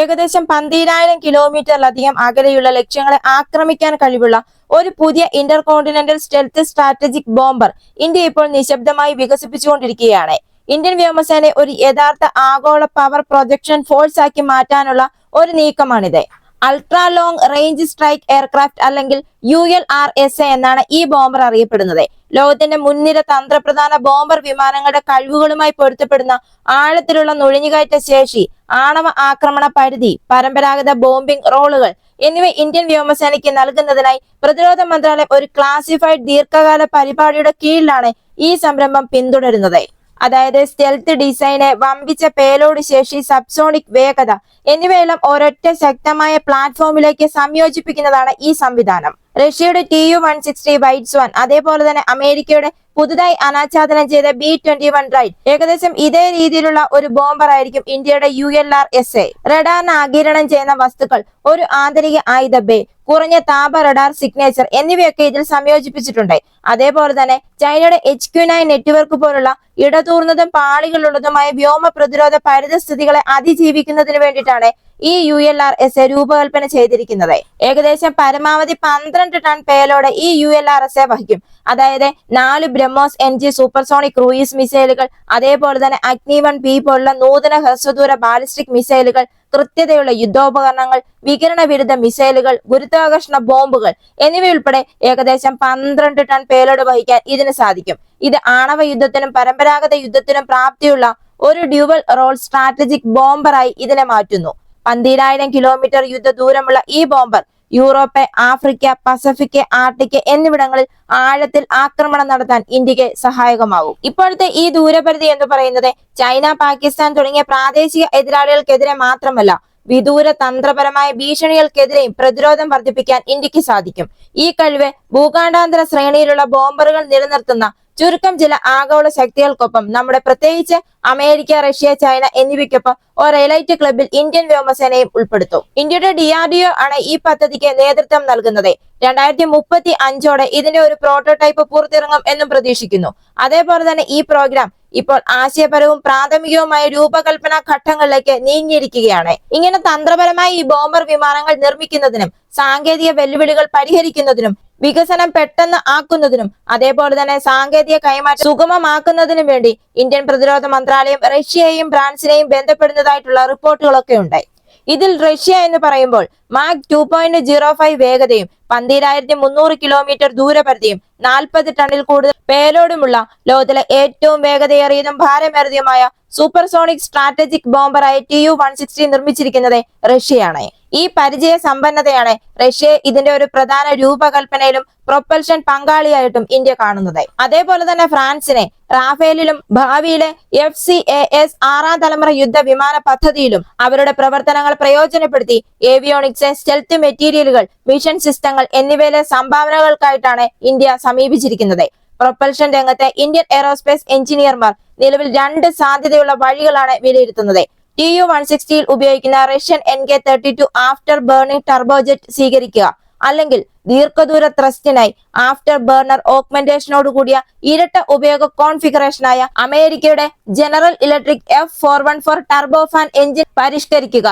ഏകദേശം പന്തിരായിരം കിലോമീറ്ററിലധികം അകലെയുള്ള ലക്ഷ്യങ്ങളെ ആക്രമിക്കാൻ കഴിവുള്ള ഒരു പുതിയ intercontinental stealth strategic bomber India ഇപ്പോൾ നിശബ്ദമായി വികസിപ്പിച്ചുകൊണ്ടിരിക്കുകയാണ്. ഇന്ത്യൻ വ്യോമസേനയെ ഒരു യഥാർത്ഥ ആഗോള പവർ പ്രൊജക്ഷൻ ഫോഴ്സ് ആക്കി മാറ്റാനുള്ള ഒരു നീക്കമാണിത്. Ultra long range strike aircraft അല്ലെങ്കിൽ U L R S A എന്നാണ് ഈ ബോംബർ അറിയപ്പെടുന്നത്. ലോകത്തിന്റെ മുൻനിര തന്ത്രപ്രധാന ബോംബർ വിമാനങ്ങളുടെ കഴിവുകളുമായി പൊരുത്തപ്പെടുന്ന ആഴത്തിലുള്ള നുഴഞ്ഞുകയറ്റ ശേഷി ആണവ ആക്രമണ പരിധി പരമ്പരാഗത ബോംബിംഗ് റോളുകൾ എന്നിവ ഇന്ത്യൻ വ്യോമസേനയ്ക്ക് നൽകുന്നതിനായി പ്രതിരോധ മന്ത്രാലയം ഒരു ക്ലാസിഫൈഡ് ദീർഘകാല പരിപാടിയുടെ കീഴിലാണ് ഈ സംരംഭം പിന്തുടരുന്നത്. അതായത് സ്റ്റെൽത്ത് ഡിസൈന് വമ്പിച്ച പേലോഡ് ശേഷി സബ്സോണിക് വേഗത എന്നിവയെല്ലാം ഒരൊറ്റ ശക്തമായ പ്ലാറ്റ്ഫോമിലേക്ക് സംയോജിപ്പിക്കുന്നതാണ് ഈ സംവിധാനം. റഷ്യയുടെ T U one sixty white swan അതേപോലെ തന്നെ അമേരിക്കയുടെ പുതുതായി അനാച്ഛാദനം ചെയ്ത ബി ട്വന്റി വൺ റൈറ്റ് ഏകദേശം ഇതേ രീതിയിലുള്ള ഒരു ബോംബർ ആയിരിക്കും ഇന്ത്യയുടെ U L R S A റഡാറിന് ആകിരണം ചെയ്യുന്ന വസ്തുക്കൾ ഒരു ആന്തരിക ആയുധ ബേ കുറഞ്ഞ താപ റഡാർ സിഗ്നേച്ചർ എന്നിവയൊക്കെ ഇതിൽ സംയോജിപ്പിച്ചിട്ടുണ്ട്. അതേപോലെ തന്നെ ചൈനയുടെ എച്ച് ക്യു നയൻ നെറ്റ്വർക്ക് പോലുള്ള ഇടതൂർന്നതും പാളികളുള്ളതുമായ വ്യോമ പ്രതിരോധ പരിതസ്ഥിതികളെ അതിജീവിക്കുന്നതിന് വേണ്ടിയിട്ടാണ് ഈ U L R S A രൂപകൽപ്പന ചെയ്തിരിക്കുന്നത്. ഏകദേശം പരമാവധി പന്ത്രണ്ട് ടൺ പേലോടെ ഈ U L R S A വഹിക്കും. അതായത് നാല് BrahMos N G supersonic cruise മിസൈലുകൾ അതേപോലെ തന്നെ അഗ്നി വൺ ബി പോലുള്ള നൂതന ഹ്രസ്വദൂര ബാലിസ്റ്റിക് മിസൈലുകൾ കൃത്യതയുള്ള യുദ്ധോപകരണങ്ങൾ വികിരണ വിരുദ്ധ മിസൈലുകൾ ഗുരുത്വാകർഷണ ബോംബുകൾ എന്നിവയുൾപ്പെടെ ഏകദേശം പന്ത്രണ്ട് ടൺ പേലോട് വഹിക്കാൻ ഇതിന് സാധിക്കും. ഇത് ആണവ യുദ്ധത്തിനും പരമ്പരാഗത യുദ്ധത്തിനും പ്രാപ്തിയുള്ള ഒരു ഡ്യുവൽ റോൾ സ്ട്രാറ്റജിക് ബോംബറായി ഇതിനെ മാറ്റുന്നു. പന്തീരായിരം കിലോമീറ്റർ യുദ്ധ ദൂരമുള്ള ഈ bomber Europe Africa Pacific Arctic എന്നിവിടങ്ങളിൽ ആഴത്തിൽ ആക്രമണം നടത്താൻ ഇന്ത്യയ്ക്ക് സഹായകമാകും. ഇപ്പോഴത്തെ ഈ ദൂരപരിധി എന്ന് പറയുന്നത് ചൈന പാകിസ്ഥാൻ തുടങ്ങിയ പ്രാദേശിക എതിരാളികൾക്കെതിരെ മാത്രമല്ല വിദൂര തന്ത്രപരമായ ഭീഷണികൾക്കെതിരെയും പ്രതിരോധം വർദ്ധിപ്പിക്കാൻ ഇന്ത്യയ്ക്ക് സാധിക്കും. ഈ കഴിവ് ഭൂഖണ്ഡാന്തര ശ്രേണിയിലുള്ള ബോംബറുകൾ നിലനിർത്തുന്ന ചുരുക്കം ചില ആഗോള ശക്തികൾക്കൊപ്പം നമ്മുടെ പ്രത്യേകിച്ച് അമേരിക്ക റഷ്യ ചൈന എന്നിവയ്ക്കൊപ്പം ഒരു എലൈറ്റ് ക്ലബിൽ ഇന്ത്യൻ വ്യോമസേനയും ഉൾപ്പെടുത്തും. ഇന്ത്യയുടെ ഡിആർഡിഒ ആണ് ഈ പദ്ധതിക്ക് നേതൃത്വം നൽകുന്നത്. രണ്ടായിരത്തി മുപ്പത്തി അഞ്ചോടെ ഇതിന്റെ ഒരു പ്രോട്ടോടൈപ്പ് പുറത്തിറങ്ങും എന്നും പ്രതീക്ഷിക്കുന്നു. അതേപോലെ തന്നെ ഈ പ്രോഗ്രാം ഇപ്പോൾ ആശയപരവും പ്രാഥമികവുമായ രൂപകൽപ്പന ഘട്ടങ്ങളിലേക്ക് നീങ്ങിയിരിക്കുകയാണ്. ഇങ്ങനെ തന്ത്രപരമായി ഈ ബോംബർ വിമാനങ്ങൾ നിർമ്മിക്കുന്നതിനും സാങ്കേതിക വെല്ലുവിളികൾ പരിഹരിക്കുന്നതിനും വികസനം പെട്ടെന്ന് ആക്കുന്നതിനും അതേപോലെ തന്നെ സാങ്കേതിക കൈമാറ്റം സുഗമമാക്കുന്നതിനും വേണ്ടി ഇന്ത്യൻ പ്രതിരോധ മന്ത്രാലയം റഷ്യയെയും ഫ്രാൻസിനെയും ബന്ധപ്പെടുന്നതായിട്ടുള്ള റിപ്പോർട്ടുകളൊക്കെ ഉണ്ട്. ഇതിൽ റഷ്യ എന്ന് പറയുമ്പോൾ Mach two point zero five വേഗതയും പന്തിരായിരത്തി മുന്നൂറ് കിലോമീറ്റർ ദൂരപരിധിയും നാൽപ്പത് ടണ്ണിൽ കൂടുതൽ പേലോടുമുള്ള ലോകത്തിലെ ഏറ്റവും വേഗതയേറിയതും ഭാരമേറിയതുമായ സൂപ്പർസോണിക് സ്ട്രാറ്റജിക് ബോംബറായ ടി യു വൺ സിക്സ്റ്റി നിർമ്മിച്ചിരിക്കുന്നത് റഷ്യയാണ്. ഈ പരിചയ സമ്പന്നതയാണ് റഷ്യ ഇതിന്റെ ഒരു പ്രധാന രൂപകൽപ്പനയിലും പ്രൊപ്പൽഷൻ പങ്കാളിയായിട്ടും ഇന്ത്യ കാണുന്നത്. അതേപോലെ തന്നെ ഫ്രാൻസിനെ റാഫേലിലും ഭാവിയിലെ എഫ് സി എ എസ് ആറാം തലമുറ യുദ്ധ വിമാന പദ്ധതിയിലും അവരുടെ പ്രവർത്തനങ്ങൾ പ്രയോജനപ്പെടുത്തി ഏവിയോണിക്സ് സ്റ്റെൽത്ത് മെറ്റീരിയലുകൾ മിഷൻ സിസ്റ്റങ്ങൾ എന്നിവയിലെ സംഭാവനകൾക്കായിട്ടാണ് ഇന്ത്യ സമീപിച്ചിരിക്കുന്നത്. പ്രൊപ്പൽഷൻ രംഗത്തെ ഇന്ത്യൻ എയറോസ്പേസ് എഞ്ചിനീയർമാർ നിലവിൽ രണ്ട് സാധ്യതയുള്ള വഴികളാണ് വിലയിരുത്തുന്നത്. ടി യു വൺ സിക്സ്റ്റിയിൽ ഉപയോഗിക്കുന്ന Russian N K thirty two after burning turbojet സ്വീകരിക്കുക. അല്ലെങ്കിൽ ദീർഘദൂര ത്രസ്റ്റിനായി ആഫ്റ്റർ ബേർണർ ഓഗ്മെന്റേഷനോട് കൂടിയ ഇരട്ട ഉപയോഗ കോൺഫിഗറേഷനായ അമേരിക്കയുടെ General Electric F four one four turbofan engine പരിഷ്കരിക്കുക.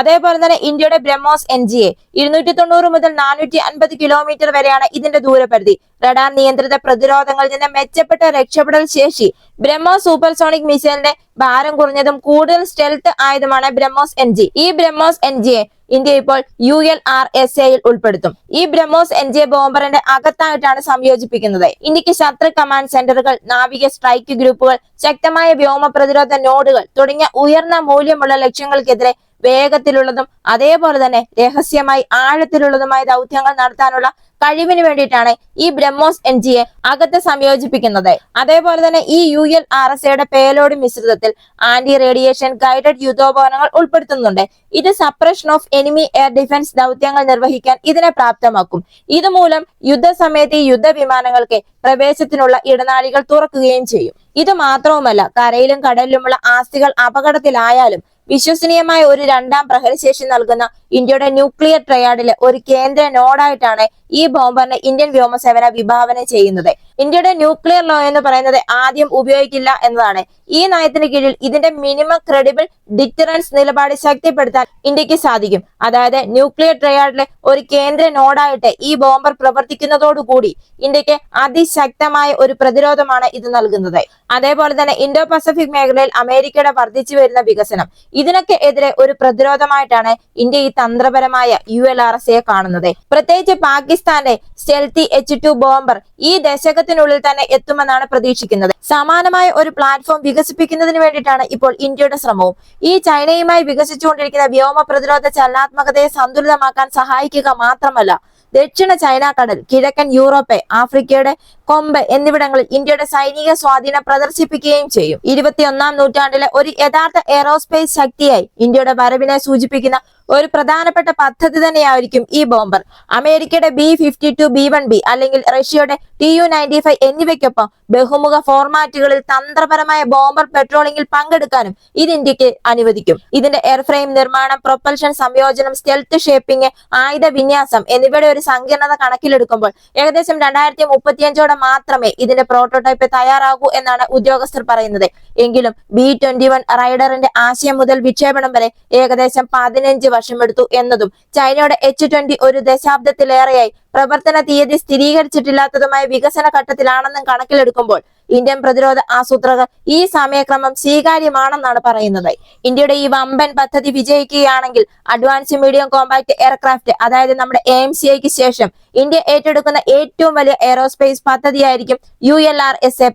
അതേപോലെ തന്നെ ഇന്ത്യയുടെ ബ്രഹ്മോസ് എൻ ജി എ ഇരുന്നൂറ്റി തൊണ്ണൂറ് മുതൽ നാനൂറ്റി അൻപത് കിലോമീറ്റർ വരെയാണ് ഇതിന്റെ ദൂരപരിധി. റഡാർ നിയന്ത്രിത പ്രതിരോധങ്ങളിൽ നിന്ന് മെച്ചപ്പെട്ട രക്ഷപ്പെടൽ ശേഷി ബ്രഹ്മോസ് സൂപ്പർസോണിക് മിസൈലിന്റെ ഭാരം കുറഞ്ഞതും കൂടുതൽ സ്റ്റെൽത്ത് ആയതുമാണ് ബ്രഹ്മോസ് എൻ ജി ഈ BrahMos N G A India ഇപ്പോൾ യു എൽ ആർ എസ് എയിൽ ഉൾപ്പെടുത്തും. ഈ ബ്രഹ്മോസ് എൻ ജെ ബോംബറിന്റെ അകത്തായിട്ടാണ് സംയോജിപ്പിക്കുന്നത്. ഇന്ത്യയ്ക്ക് ശത്രു കമാൻഡ് സെന്ററുകൾ നാവിക സ്ട്രൈക്ക് ഗ്രൂപ്പുകൾ ശക്തമായ വ്യോമ പ്രതിരോധ നോഡുകൾ തുടങ്ങിയ ഉയർന്ന മൂല്യമുള്ള ലക്ഷ്യങ്ങൾക്കെതിരെ വേഗത്തിലുള്ളതും അതേപോലെ തന്നെ രഹസ്യമായി ആഴത്തിലുള്ളതുമായ ദൗത്യങ്ങൾ നടത്താനുള്ള കഴിവിന് വേണ്ടിയിട്ടാണ് ഈ ബ്രഹ്മോസ് എൻ ജിയെ അകത്ത് സംയോജിപ്പിക്കുന്നത്. അതേപോലെ തന്നെ ഈ യു എൽ ആർ എസ് എയുടെ പേലോഡ് മിശ്രിതത്തിൽ ആന്റി റേഡിയേഷൻ ഗൈഡഡ് യുദ്ധോപകരണങ്ങൾ ഉൾപ്പെടുത്തുന്നുണ്ട്. ഇത് suppression of enemy air defence ദൗത്യങ്ങൾ നിർവഹിക്കാൻ ഇതിനെ പ്രാപ്തമാക്കും. ഇതുമൂലം യുദ്ധസമയത്ത് ഈ യുദ്ധവിമാനങ്ങൾക്ക് പ്രവേശത്തിനുള്ള ഇടനാഴികൾ തുറക്കുകയും ചെയ്യും. ഇത് മാത്രവുമല്ല കരയിലും കടലിലുമുള്ള ആസ്തികൾ അപകടത്തിലായാലും വിശ്വസനീയമായ ഒരു രണ്ടാം പ്രഹരശേഷി നൽകുന്ന ഇന്ത്യയുടെ ന്യൂക്ലിയർ ട്രയാഡിലെ ഒരു കേന്ദ്ര നോഡായിട്ടാണ് ഈ ബോംബറിനെ ഇന്ത്യൻ വ്യോമസേന വിഭാവന ചെയ്യുന്നത്. ഇന്ത്യയുടെ ന്യൂക്ലിയർ ലോ എന്ന് പറയുന്നത് ആദ്യം ഉപയോഗിക്കില്ല എന്നതാണ്. ഈ നയത്തിന് കീഴിൽ ഇതിന്റെ മിനിമം ക്രെഡിബിൾ ഡിറ്ററൻസ് നിലപാട് ശക്തിപ്പെടുത്താൻ ഇന്ത്യയ്ക്ക് സാധിക്കും. അതായത് ന്യൂക്ലിയർ ട്രയാഡിലെ ഒരു കേന്ദ്ര നോഡായിട്ട് ഈ ബോംബർ പ്രവർത്തിക്കുന്നതോടുകൂടി ഇന്ത്യയ്ക്ക് അതിശക്തമായ ഒരു പ്രതിരോധമാണ് ഇത് നൽകുന്നത്. അതേപോലെ തന്നെ ഇൻഡോ പസഫിക് മേഖലയിൽ അമേരിക്കയുടെ വർദ്ധിച്ചു വരുന്ന വികസനം. ഇതിനൊക്കെ എതിരെ ഒരു പ്രതിരോധമായിട്ടാണ് ഇന്ത്യ ഈ തന്ത്രപരമായ U L R S A കാണുന്നത്. പ്രത്യേകിച്ച് പാകിസ്ഥാന്റെ സ്റ്റെൽത്തി എച്ച് ടു ബോംബർ ഈ ദശകത്തിനുള്ളിൽ തന്നെ എത്തുമെന്നാണ് പ്രതീക്ഷിക്കുന്നത്. സമാനമായ ഒരു പ്ലാറ്റ്ഫോം വികസിപ്പിക്കുന്നതിന് വേണ്ടിയിട്ടാണ് ഇപ്പോൾ ഇന്ത്യയുടെ ശ്രമവും. ഈ ചൈനയുമായി വികസിച്ചുകൊണ്ടിരിക്കുന്ന വ്യോമ പ്രതിരോധ ചലനാത്മകതയെ സന്തുലിതമാക്കാൻ സഹായിക്കുക മാത്രമല്ല ദക്ഷിണ ചൈന കടൽ കിഴക്കൻ യൂറോപ്പ് ആഫ്രിക്കയുടെ കൊമ്പ് എന്നിവിടങ്ങളിൽ ഇന്ത്യയുടെ സൈനിക സ്വാധീനം പ്രദർശിപ്പിക്കുകയും ചെയ്യും. ഇരുപത്തിയൊന്നാം നൂറ്റാണ്ടിലെ ഒരു യഥാർത്ഥ എയറോസ്പേസ് ശക്തിയായി ഇന്ത്യയുടെ വരവിനെ സൂചിപ്പിക്കുന്ന ഒരു പ്രധാനപ്പെട്ട പദ്ധതി തന്നെയായിരിക്കും ഈ ബോംബർ. അമേരിക്കയുടെ B fifty two B one B അല്ലെങ്കിൽ റഷ്യയുടെ ടി യു നയന്റി ഫൈവ് എന്നിവയ്ക്കൊപ്പം ബഹുമുഖ ഫോർമാറ്റുകളിൽ തന്ത്രപരമായ ബോംബർ പെട്രോളിംഗിൽ പങ്കെടുക്കാനും ഇത് ഇന്ത്യയ്ക്ക് അനുവദിക്കും. ഇതിന്റെ എയർഫ്രെയിം നിർമ്മാണം പ്രൊപ്പൽഷൻ സംയോജനം സ്റ്റെൽത്ത് ഷേപ്പിംഗ് ആയുധ വിന്യാസം എന്നിവയുടെ ഒരു സങ്കീർണത കണക്കിലെടുക്കുമ്പോൾ ഏകദേശം രണ്ടായിരത്തി മുപ്പത്തിയഞ്ചോടെ മാത്രമേ ഇതിന്റെ പ്രോട്ടോടൈപ്പ് തയ്യാറാകൂ എന്നാണ് ഉദ്യോഗസ്ഥർ പറയുന്നത്. എങ്കിലും ബി ട്വന്റി വൺ റൈഡറിന്റെ ആശയം മുതൽ വിക്ഷേപണം വരെ ഏകദേശം പതിനഞ്ച് വർഷമെടുത്തു എന്നതും ചൈനയുടെ എച്ച് ട്വന്റി ഒരു ദശാബ്ദത്തിലേറെയായി പ്രവർത്തന തീയതി സ്ഥിരീകരിച്ചിട്ടില്ലാത്തതുമായ വികസന ഘട്ടത്തിലാണെന്നും കണക്കിലെടുക്കുമ്പോൾ ഇന്ത്യൻ പ്രതിരോധ ആസൂത്രകർ ഈ സമയക്രമം സ്വീകാര്യമാണെന്നാണ് പറയുന്നത്. ഇന്ത്യയുടെ ഈ വമ്പൻ പദ്ധതി വിജയിക്കുകയാണെങ്കിൽ അഡ്വാൻസ് മീഡിയം കോമ്പാക്ട് എയർക്രാഫ്റ്റ് അതായത് നമ്മുടെ എം ശേഷം ഇന്ത്യ ഏറ്റെടുക്കുന്ന ഏറ്റവും വലിയ എയറോസ്പേസ് പദ്ധതിയായിരിക്കും യു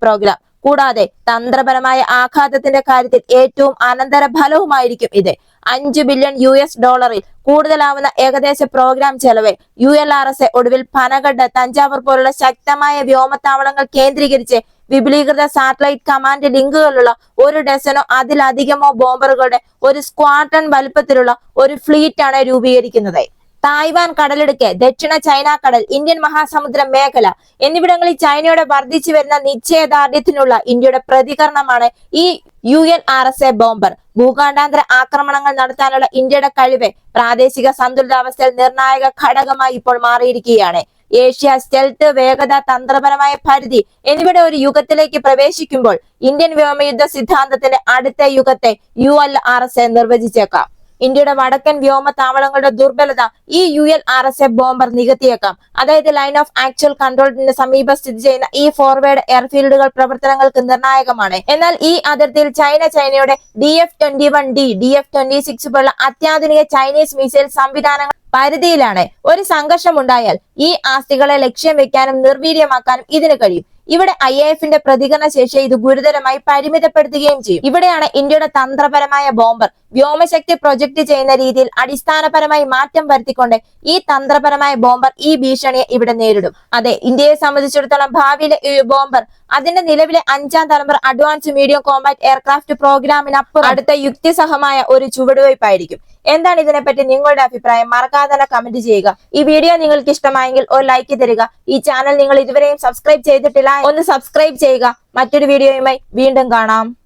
പ്രോഗ്രാം കൂടാതെ തന്ത്രപരമായ ആഘാതത്തിന്റെ കാര്യത്തിൽ ഏറ്റവും അനന്തര ഫലവുമായിരിക്കും ഇത്. അഞ്ചു ബില്യൺ യു എസ് ഡോളറിൽ കൂടുതലാവുന്ന ഏകദേശ പ്രോഗ്രാം ചെലവ് യു എൽ ആർ എസ് ഒടുവിൽ പനഗഡ് തഞ്ചാവൂർ പോലുള്ള ശക്തമായ വ്യോമത്താവളങ്ങൾ കേന്ദ്രീകരിച്ച് വിപുലീകൃത സാറ്റലൈറ്റ് കമാൻഡ് ലിങ്കുകളുള്ള ഒരു ഡസനോ അതിലധികമോ ബോംബറുകളുടെ ഒരു സ്ക്വാഡ്രൺ വലുപ്പത്തിലുള്ള ഒരു ഫ്ലീറ്റ് ആണ് രൂപീകരിക്കുന്നത്. തായ്വാൻ കടലിടുക്ക് ദക്ഷിണ ചൈന കടൽ ഇന്ത്യൻ മഹാസമുദ്ര മേഖല എന്നിവിടങ്ങളിൽ ചൈനയുടെ വർദ്ധിച്ചു വരുന്ന നിശ്ചയദാർഢ്യത്തിനുള്ള ഇന്ത്യയുടെ പ്രതികരണമാണ് ഈ U N R S A bomber. ഭൂഖണ്ഡാന്തര ആക്രമണങ്ങൾ നടത്താനുള്ള ഇന്ത്യയുടെ കഴിവ് പ്രാദേശിക സന്തുലിതാവസ്ഥയിൽ നിർണായക ഘടകമായി ഇപ്പോൾ മാറിയിരിക്കുകയാണ്. ഏഷ്യ സ്റ്റെൽത്ത് വേഗത തന്ത്രപരമായ പരിധി എന്നിവയുടെ ഒരു യുഗത്തിലേക്ക് പ്രവേശിക്കുമ്പോൾ ഇന്ത്യൻ വ്യോമയുദ്ധ സിദ്ധാന്തത്തിന്റെ അടുത്ത യുഗത്തെ U L R S A നിർവചിച്ചേക്കാം. ഇന്ത്യയുടെ വടക്കൻ വ്യോമ താവളങ്ങളുടെ ദുർബലത ഈ U L R S F bomber നികത്തിയേക്കാം. അതായത് ലൈൻ ഓഫ് ആക്ച്വൽ കൺട്രോളിന് സമീപം സ്ഥിതി ചെയ്യുന്ന ഈ ഫോർവേഡ് എയർഫീൽഡുകൾ പ്രവർത്തനങ്ങൾക്ക് നിർണായകമാണ്. എന്നാൽ ഈ അതിർത്തിയിൽ ചൈന ചൈനയുടെ D F twenty one D D F twenty six പോലുള്ള അത്യാധുനിക ചൈനീസ് മിസൈൽ സംവിധാനങ്ങൾ പരിധിയിലാണ്. ഒരു സംഘർഷം ഉണ്ടായാൽ ഈ ആസ്തികളെ ലക്ഷ്യം വെക്കാനും നിർവീര്യമാക്കാനും ഇതിന് കഴിയും. ഇവിടെ ഐ എ എഫിന്റെ പ്രതികരണ ശേഷി ഇത് ഗുരുതരമായി പരിമിതപ്പെടുത്തുകയും ചെയ്യും. ഇവിടെയാണ് ഇന്ത്യയുടെ തന്ത്രപരമായ ബോംബർ. വ്യോമശക്തി പ്രൊജക്ട് ചെയ്യുന്ന രീതിയിൽ അടിസ്ഥാനപരമായി മാറ്റം വരുത്തിക്കൊണ്ട് ഈ തന്ത്രപരമായ ബോംബർ ഈ ഭീഷണിയെ ഇവിടെ നേരിടും. അതെ ഇന്ത്യയെ സംബന്ധിച്ചിടത്തോളം ഭാവിയിലെ ബോംബർ അതിന്റെ നിലവിലെ അഞ്ചാം തലമുറ അഡ്വാൻസ് മീഡിയം കോമ്പാക്ട് എയർക്രാഫ്റ്റ് പ്രോഗ്രാമിനപ്പുറം അടുത്ത യുക്തിസഹമായ ഒരു ചുവടുവയ്പായിരിക്കും. എന്താണ് ഇതിനെപ്പറ്റി നിങ്ങളുടെ അഭിപ്രായം? മറക്കാതെ തന്നെ കമന്റ് ചെയ്യുക. ഈ വീഡിയോ നിങ്ങൾക്ക് ഇഷ്ടമായെങ്കിൽ ഒരു ലൈക്ക് തരിക. ഈ ചാനൽ നിങ്ങൾ ഇതുവരെയും സബ്സ്ക്രൈബ് ചെയ്തിട്ടില്ല ഒന്ന് സബ്സ്ക്രൈബ് ചെയ്യുക. മറ്റൊരു വീഡിയോയുമായി വീണ്ടും കാണാം.